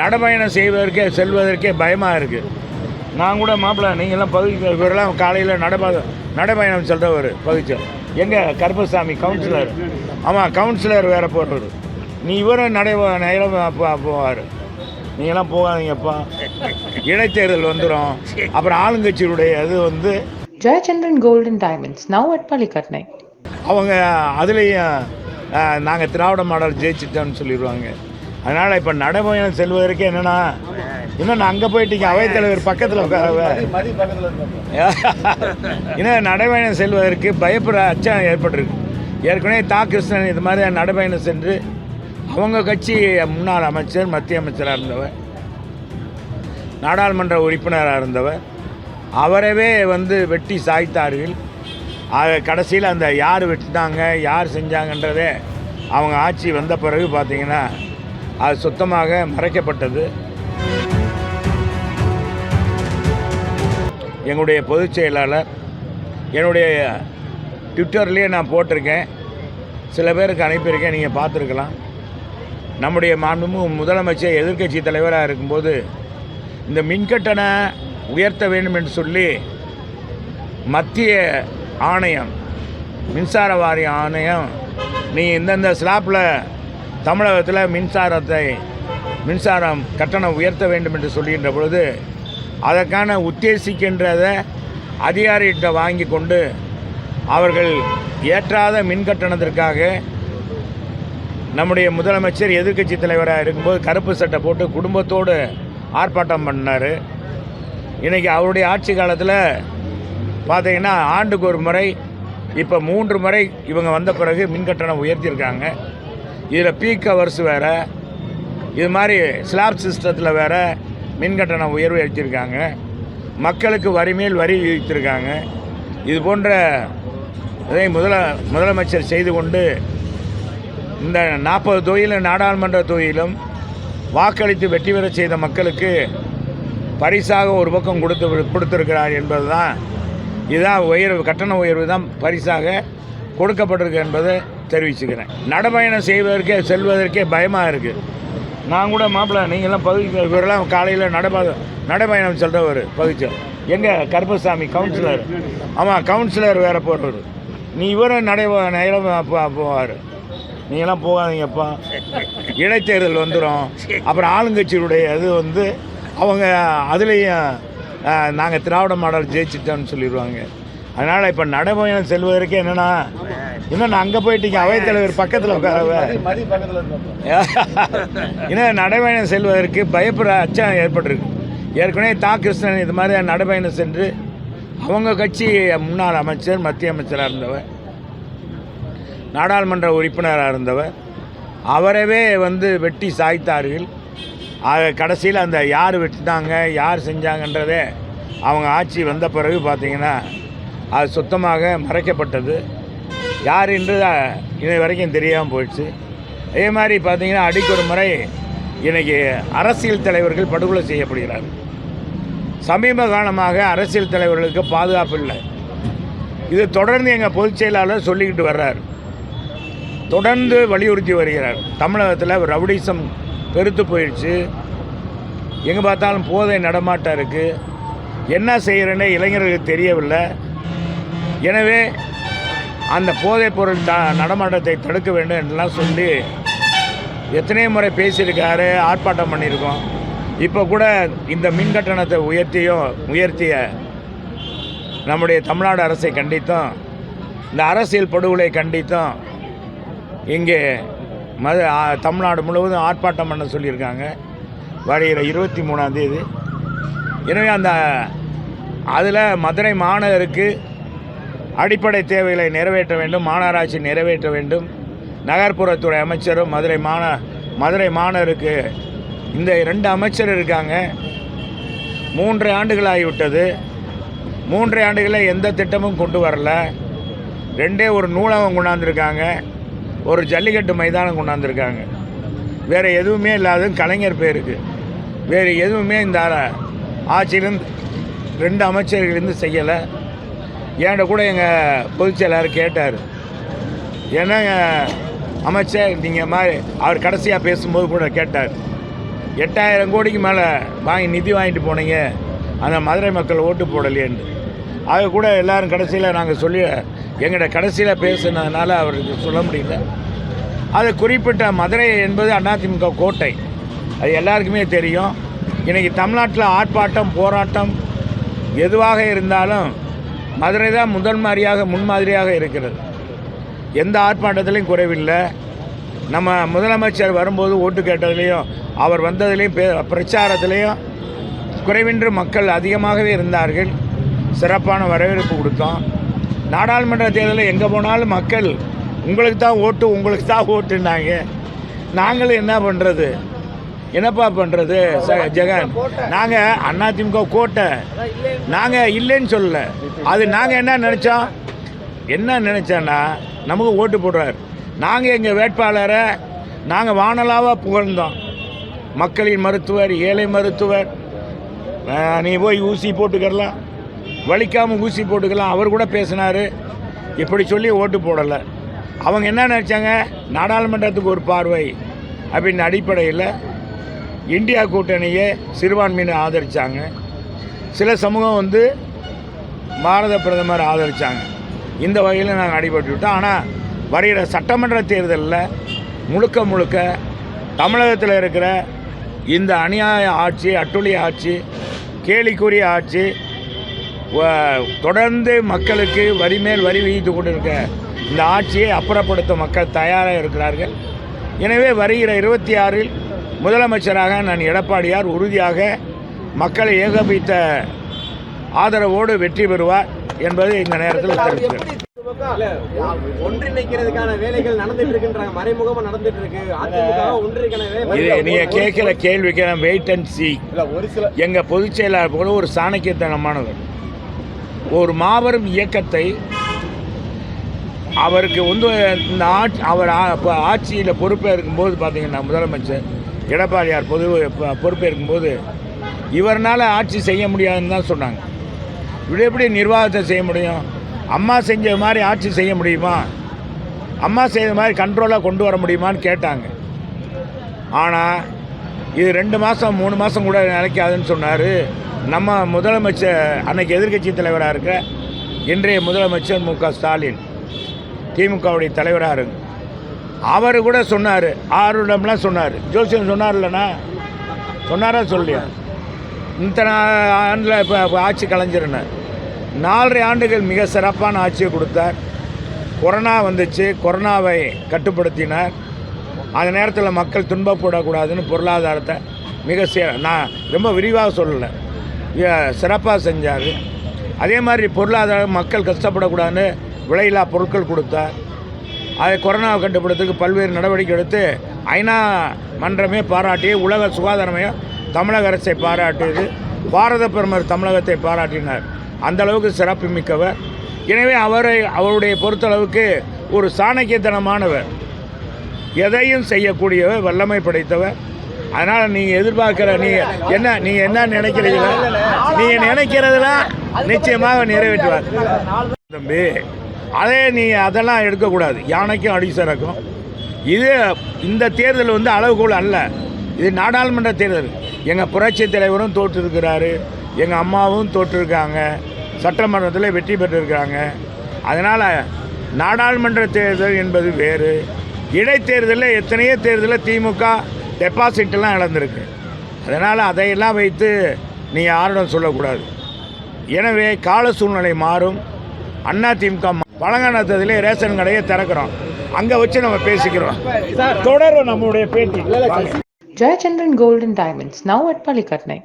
நடைபயணம் செய்வதற்கே செல்வதற்கே பயமாக இருக்குது நான் கூட மாப்பிள்ள நீங்களாம் பகுதிக்கு இவரெல்லாம் காலையில் நடப நடைபயணம் செல்றவர் பகுதிச்சல் எங்கே கருப்பசாமி கவுன்சிலர் ஆமாம் கவுன்சிலர் வேறு போடுறது நீ இவரும் நடை நேரம் போவார். நீங்களாம் போகாதீங்கப்பா. இடைத்தேர்தல் வந்துடும் அப்புறம் ஆளுங்கட்சியுடைய இது வந்து Gold and Diamonds, now at Palikatnai. அவங்க அதுலேயும் நாங்கள் திராவிட மாடல் ஜெயிச்சிட்டோம்னு சொல்லிடுவாங்க. அதனால் இப்போ நடைபயணம் செல்வதற்கே என்னென்னா இன்னும் நான் அங்கே போயிட்டீங்க அவைத்தலைவர் பக்கத்தில் உட்காரவ. இன்னும் நடைபயணம் செல்வதற்கு பயப்படுற அச்சம் ஏற்பட்டிருக்கு. ஏற்கனவே தா. கிருஷ்ணன் இது மாதிரி நடைபயணம் சென்று அவங்க கட்சி முன்னாள் அமைச்சர் மத்திய அமைச்சராக இருந்தவர் நாடாளுமன்ற உறுப்பினராக இருந்தவர் அவரவே வந்து வெட்டி சாய்த்தார்கள். ஆக கடைசியில் அந்த யார் வெட்டினாங்க யார் செஞ்சாங்கன்றதே அவங்க ஆட்சி வந்த பிறகு பார்த்தீங்கன்னா அது சுத்தமாக மறைக்கப்பட்டது. எங்களுடைய பொதுச் செயலாளர் என்னுடைய ட்விட்டர்லேயே நான் போட்டிருக்கேன். சில பேருக்கு அனுப்பியிருக்கேன் நீங்கள் பார்த்துருக்கலாம். நம்முடைய மாண்புமிகு முதலமைச்சர் எதிர்க்கட்சி தலைவராக இருக்கும்போது இந்த மின்கட்டண உயர்த்த வேண்டும் என்று சொல்லி மத்திய ஆணையம் மின்சார வாரிய ஆணையம் நீ இந்தந்த ஸ்லாப்பில் தமிழகத்தில் மின்சாரத்தை மின்சாரம் கட்டணம் உயர்த்த வேண்டும் என்று சொல்கின்ற பொழுது அதற்கான உத்தேசிக்கின்றதை அதிகாரிகிட்ட வாங்கி கொண்டு அவர்கள் ஏற்றாத மின் கட்டணத்திற்காக நம்முடைய முதலமைச்சர் எதிர்க்கட்சி தலைவராக இருக்கும்போது கருப்பு சட்டை போட்டு குடும்பத்தோடு ஆர்ப்பாட்டம் பண்ணார். இன்றைக்கி அவருடைய ஆட்சி காலத்தில் பார்த்திங்கன்னா ஆண்டுக்கு ஒரு முறை இப்போ மூன்று முறை இவங்க வந்த பிறகு மின் கட்டணம் உயர்த்தியிருக்காங்க. இதில் பீக் ஹவர்ஸ் வேறு. இது மாதிரி ஸ்லாப் சிஸ்டத்தில் வேறு மின் கட்டணம் உயர்வு ஏற்றிருக்காங்க மக்களுக்கு வரி மேல் வரி விதித்திருக்காங்க. இது போன்ற இதை முதல முதலமைச்சர் செய்து கொண்டு இந்த நாற்பது தொகுதியிலும் நாடாளுமன்ற தொகுதியிலும் வாக்களித்து வெற்றி பெற செய்த மக்களுக்கு பரிசாக ஒரு பக்கம் கொடுத்து கொடுத்திருக்கிறார் என்பது தான் இதுதான் உயர்வு கட்டண உயர்வு தான் பரிசாக கொடுக்கப்பட்டிருக்கு என்பது தெரிவிச்சுக்கிறேன். நடைபயணம் செய்வதற்கே செல்வதற்கே பயமாக இருக்குது நான் கூட மாப்பிள்ள நீங்களாம் பகுதி இவரெல்லாம் காலையில் நடப நடைபயணம் சொல்கிறவர் பகுதி எங்கே கருப்பசாமி கவுன்சிலர் ஆமாம் கவுன்சிலர் வேறு போடுறது நீ இவரும் நடை நேரம் போவார். நீங்களாம் போகாதீங்கப்பா. இடைத்தேர்தல் வந்துடும் அப்புறம் ஆளுங்கட்சியுடைய இது வந்து அவங்க அதுலேயும் நாங்கள் திராவிட மாடல் ஜெயிச்சிட்டோம்னு சொல்லிடுவாங்க. அதனால் இப்போ நடைபயணம் செல்வதற்கே என்னென்னா இன்னும் நான் அங்கே போயிட்டீங்க. அவைத்தலைவர் பக்கத்தில் உட்காரவ இன்னும் நடைபயணம் செல்வதற்கு பயப்படுற அச்சம் ஏற்பட்டிருக்கு. ஏற்கனவே தா. கிருஷ்ணன் இது மாதிரி நடைபயணம் சென்று அவங்க கட்சி முன்னாள் அமைச்சர் மத்திய அமைச்சராக இருந்தவர் நாடாளுமன்ற உறுப்பினராக இருந்தவர் அவரவே வந்து வெட்டி சாய்த்தார்கள். ஆக கடைசியில் அந்த யார் வெட்டினாங்க யார் செஞ்சாங்கன்றதே அவங்க ஆட்சி வந்த பிறகு பார்த்தீங்கன்னா அது சுத்தமாக மறைக்கப்பட்டது. யார் என்று இது வரைக்கும் தெரியாமல் போயிடுச்சு. அதே மாதிரி பார்த்தீங்கன்னா அடிக்கொரு முறை இன்றைக்கி அரசியல் தலைவர்கள் படுகொலை செய்யப்படுகிறார்கள். சமீப காலமாக அரசியல் தலைவர்களுக்கு பாதுகாப்பு இல்லை. இது தொடர்ந்து எங்கள் பொதுச் செயலாளர் சொல்லிக்கிட்டு வர்றார். தொடர்ந்து வலியுறுத்தி வருகிறார். தமிழகத்தில் ரவுடிசம் பெருத்து போயிடுச்சு. எங்கே பார்த்தாலும் போதை நடமாட்டம் இருக்குது என்ன செய்கிறேன்னு இளைஞர்களுக்கு தெரியவில்லை. எனவே அந்த போதைப் பொருள் த நடமாட்டத்தை தடுக்க வேண்டும் என்றெல்லாம் சொல்லி எத்தனையோ முறை பேசியிருக்காரு ஆர்ப்பாட்டம் பண்ணியிருக்கோம். இப்போ கூட இந்த மின் கட்டணத்தை உயர்த்தியும் உயர்த்திய நம்முடைய தமிழ்நாடு அரசை கண்டித்தும் இந்த அரசியல் படுகொலை கண்டித்தும் இங்கே மது தமிழ்நாடு முழுவதும் ஆர்ப்பாட்டம் பண்ண சொல்லியிருக்காங்க. வருகிற இருபத்தி மூணாந்தேதி எனவே அந்த அதில் மதுரை மாநகருக்கு அடிப்படை தேவைகளை நிறைவேற்ற வேண்டும் மாநகராட்சி நிறைவேற்ற வேண்டும். நகர்ப்புறத்துறை அமைச்சரும் மதுரை மாந மதுரை மாநகருக்கு இந்த ரெண்டு அமைச்சர் இருக்காங்க. மூன்று ஆண்டுகள் ஆகிவிட்டது மூன்று ஆண்டுகளில் எந்த திட்டமும் கொண்டு வரல. ரெண்டே ஒரு நூலகம் கொண்டாந்துருக்காங்க. ஒரு ஜல்லிக்கட்டு மைதானம் கொண்டாந்துருக்காங்க. வேறு எதுவுமே இல்லாதது கலைஞர் பேருக்கு. வேறு எதுவுமே இந்த ஆட்சியிலேருந்து ரெண்டு அமைச்சர்களிருந்து செய்யலை. என்கிட்ட கூட எங்கள் பொதுச் செயலாளர் கேட்டார். என்னங்க அமைச்சர் நீங்கள் மாதிரி அவர் கடைசியாக பேசும்போது கூட கேட்டார். எட்டாயிரம் கோடிக்கு மேலே வாங்கி நிதி வாங்கிட்டு போனீங்க. அந்த மதுரை மக்கள் ஓட்டு போடலையேன்னு. அது கூட எல்லோரும் கடைசியில் நாங்கள் சொல்லி எங்கள்கிட்ட கடைசியில் பேசுனதுனால அவருக்கு சொல்ல முடியல. அது குறிப்பிட்ட மதுரை என்பது அதிமுக கோட்டை. அது எல்லாருக்குமே தெரியும். இன்றைக்கி தமிழ்நாட்டில் ஆர்ப்பாட்டம் போராட்டம் எதுவாக இருந்தாலும் மதுரை தான் முதல் மாதிரியாக முன்மாதிரியாக இருக்கிறது. எந்த ஆர்ப்பாட்டத்திலையும் குறைவில்லை. நம்ம முதலமைச்சர் வரும்போது ஓட்டு கேட்டதுலேயும் அவர் வந்ததுலேயும் பே பிரச்சாரத்திலையும் குறைவின்றி மக்கள் அதிகமாகவே இருந்தார்கள். சிறப்பான வரவேற்பு கொடுத்தோம். நாடாளுமன்ற தேர்தலில் எங்கே போனாலும் மக்கள் உங்களுக்கு தான் ஓட்டு உங்களுக்கு தான் ஓட்டுனாங்க நாங்களும் என்ன பண்ணுறது என்னப்பா பண்ணுறது ச ஜெகன் நாங்கள் அதிமுக கோட்டை. நாங்கள் இல்லைன்னு சொல்லலை. அது நாங்கள் என்ன நினச்சோம்? என்ன நினச்சோன்னா நமக்கு ஓட்டு போடுறார். நாங்கள் எங்கள் வேட்பாளரை நாங்கள் வானலாவாக புகழ்ந்தோம். மக்களின் மருத்துவர் ஏழை மருத்துவர் நீ போய் ஊசி போட்டுக்கலாம் வலிக்காமல் ஊசி போட்டுக்கலாம். அவர் கூட பேசினார். இப்படி சொல்லி ஓட்டு போடலை. அவங்க என்ன நினச்சாங்க? நாடாளுமன்றத்துக்கு ஒரு பார்வை. அப்படின்னு அடிப்படையில் இந்தியா கூட்டணியை சிறுபான்மையினர் ஆதரித்தாங்க சில சமூகம் வந்து பாரத பிரதமர் ஆதரித்தாங்க இந்த வகையில் நாங்கள் அடிபட்டு விட்டோம். ஆனால் வருகிற சட்டமன்ற தேர்தலில் முழுக்க முழுக்க தமிழகத்தில் இருக்கிற இந்த அநியாய ஆட்சி அட்டுழிய ஆட்சி கேலிக்குரிய ஆட்சி தொடர்ந்து மக்களுக்கு வரி மேல் வரி விதித்து கொண்டிருக்க இந்த ஆட்சியை அப்புறப்படுத்த மக்கள் தயாராக இருக்கிறார்கள். எனவே வருகிற இருபத்தி ஆறில் முதலமைச்சராக நான் எடப்பாடியார் உறுதியாக மக்களை ஏகபித்த ஆதரவோடு வெற்றி பெறுவார் என்பதை இந்த நேரத்தில் தெரிவிக்கிறேன். நீங்கள் கேட்குற கேள்விக்கு நான் வெயிட் அண்ட் சி இல்ல ஒரு சில எங்கள் பொதுச் செயலாளர் போல ஒரு சாணக்கியத்தனமானவர். ஒரு மாபெரும் இயக்கத்தை அவருக்கு வந்து இந்த ஆட்சி அவர் இப்போ ஆட்சியில் பொறுப்பேற்கும்போது பார்த்தீங்கன்னா முதலமைச்சர் எடப்பாடியார் பொது பொறுப்பேற்கும் பொறுப்பேற்கும்போது இவர்னால் ஆட்சி செய்ய முடியாதுன்னு தான் சொன்னாங்க. இப்படி எப்படி நிர்வாகத்தை செய்ய முடியும்? அம்மா செஞ்ச மாதிரி ஆட்சி செய்ய முடியுமா? அம்மா செய்த மாதிரி கண்ட்ரோலாக கொண்டு வர முடியுமான்னு கேட்டாங்க. ஆனால் இது ரெண்டு மாதம் மூணு மாதம் கூட நிலைக்காதுன்னு சொன்னார். நம்ம முதலமைச்சர் அன்னைக்கு எதிர்க்கட்சி தலைவராக இருக்க இன்றைய முதலமைச்சர் மு க ஸ்டாலின் திமுகவுடைய தலைவராக இருக்கு அவர் கூட சொன்னார். ஆறுடம்லாம் சொன்னார். ஜோசியம் சொன்னார் இல்லைண்ணா சொன்னாரா சொல்லியா? இத்தனை ஆண்டில் இப்போ ஆட்சி கலைஞ்சிருந்தார் நாலரை ஆண்டுகள் மிக சிறப்பான ஆட்சியை கொடுத்தார். கொரோனா வந்துச்சு. கொரோனாவை கட்டுப்படுத்தினார். அந்த நேரத்தில் மக்கள் துன்பப்படக்கூடாதுன்னு பொருளாதாரத்தை மிக சி நான் ரொம்ப விரிவாக சொல்லலை. சிறப்பாக செஞ்சார். அதே மாதிரி பொருளாதாரம் மக்கள் கஷ்டப்படக்கூடாதுன்னு விலையில்லா பொருட்கள் கொடுத்தார். அதை கொரோனாவை கட்டுப்படுத்துக்கு பல்வேறு நடவடிக்கை எடுத்து ஐநா மன்றமே பாராட்டி உலக சுகாதார மையம் தமிழக அரசை பாராட்டியது. பாரத பிரதமர் தமிழகத்தை பாராட்டினார். அந்த அளவுக்கு சிறப்பு மிக்கவர். எனவே அவரை அவருடைய பொறுத்தளவுக்கு ஒரு சாணக்கியத்தனமானவர். எதையும் செய்யக்கூடியவர் வல்லமை படைத்தவர். அதனால் நீங்கள் எதிர்பார்க்குற நீங்கள் என்ன நீங்கள் என்ன நினைக்கிறீங்களோ நீங்கள் நினைக்கிறதெல்லாம் நிச்சயமாக நிறைவேற்றுவார். தம்பி அதே நீ அதெல்லாம் எடுக்கக்கூடாது. யானைக்கும் அடி சரக்கும் இது இந்த தேர்தல் வந்து அளவுகோல் அல்ல. இது நாடாளுமன்ற தேர்தல். எங்கள் புரட்சி தலைவரும் தோற்றிருக்கிறாரு. எங்கள் அம்மாவும் தோற்றிருக்காங்க. சட்டமன்றத்தில் வெற்றி பெற்றிருக்கிறாங்க. அதனால் நாடாளுமன்ற தேர்தல் என்பது வேறு. இடைத்தேர்தலில் எத்தனையோ தேர்தலில் திமுக டெபாசிட்லாம் இழந்திருக்கு. அதனால் அதையெல்லாம் வைத்து நீ யாரிடம் சொல்லக்கூடாது. எனவே கால சூழ்நிலை மாறும். அண்ணா திமுக பழங்கானத்திலே ரேஷன் கடையை திறக்கிறோம். அங்கே வச்சு நம்ம பேசிக்கிறோம். தொடரும் நம்மளுடைய பேட்டி. Gold and Diamonds, now at Palikatnai.